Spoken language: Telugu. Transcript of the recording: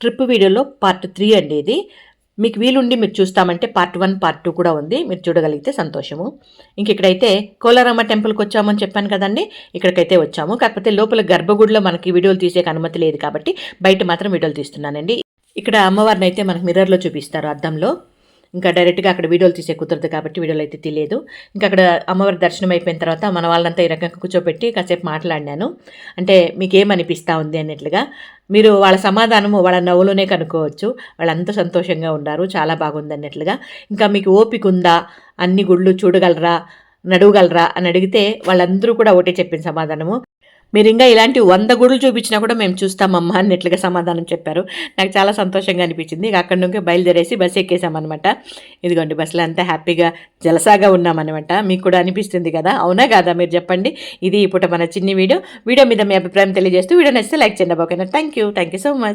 ట్రిప్ వీడియోలో పార్ట్ త్రీ అండి ఇది. మీకు వీలుండి మీరు చూస్తామంటే పార్ట్ వన్ పార్ట్ టూ కూడా ఉంది. మీరు చూడగలిగితే సంతోషము. ఇంక ఇక్కడైతే కోలారమ్మ టెంపుల్కి వచ్చామని చెప్పాను కదండి. ఇక్కడికైతే వచ్చాము. కాకపోతే లోపల గర్భగుడిలో మనకి వీడియోలు తీసేకి అనుమతి లేదు కాబట్టి బయట మాత్రం వీడియోలు తీస్తున్నానండి. ఇక్కడ అమ్మవారిని అయితే మనకు మిర్రర్లో చూపిస్తారు అద్దంలో. ఇంకా డైరెక్ట్గా అక్కడ వీడియోలు తీసే కుదరదు కాబట్టి వీడియోలు అయితే తెలియదు ఇంకా అక్కడ అమ్మవారి దర్శనం అయిపోయిన తర్వాత మన వాళ్ళంతా ఈ రకంగా కూర్చోబెట్టి కాసేపు మాట్లాడినాను. అంటే మీకు ఏమనిపిస్తూ ఉంది అన్నట్లుగా మీరు వాళ్ళ సమాధానము వాళ్ళ నవ్వులోనే కనుక్కోవచ్చు. వాళ్ళంతా సంతోషంగా ఉన్నారు చాలా బాగుంది అన్నట్లుగా. ఇంకా మీకు ఓపిక ఉందా? అన్ని గుళ్ళు చూడగలరా? నడవగలరా? అని అడిగితే వాళ్ళందరూ కూడా ఒకటే చెప్పిన సమాధానము. మీరు ఇంకా ఇలాంటి వంద గుడులు చూపించినా కూడా మేము చూస్తామమ్మా అన్నట్లుగా సమాధానం చెప్పారు. నాకు చాలా సంతోషంగా అనిపించింది. ఇక అక్కడి నుంచి బయలుదేరేసి బస్సు ఎక్కేసామన్నమాట. ఇదిగోండి బస్సులో అంతా హ్యాపీగా జలసాగా ఉన్నామన్నమాట. మీకు కూడా అనిపిస్తుంది కదా? అవునా కాదా? మీరు చెప్పండి. ఇది ఇప్పుడు మన చిన్ని వీడియో. వీడియో మీద మీ అభిప్రాయం తెలియజేస్తూ వీడియో నచ్చితే లైక్ చేయండి ఓకేనా? Thank you thank you so much.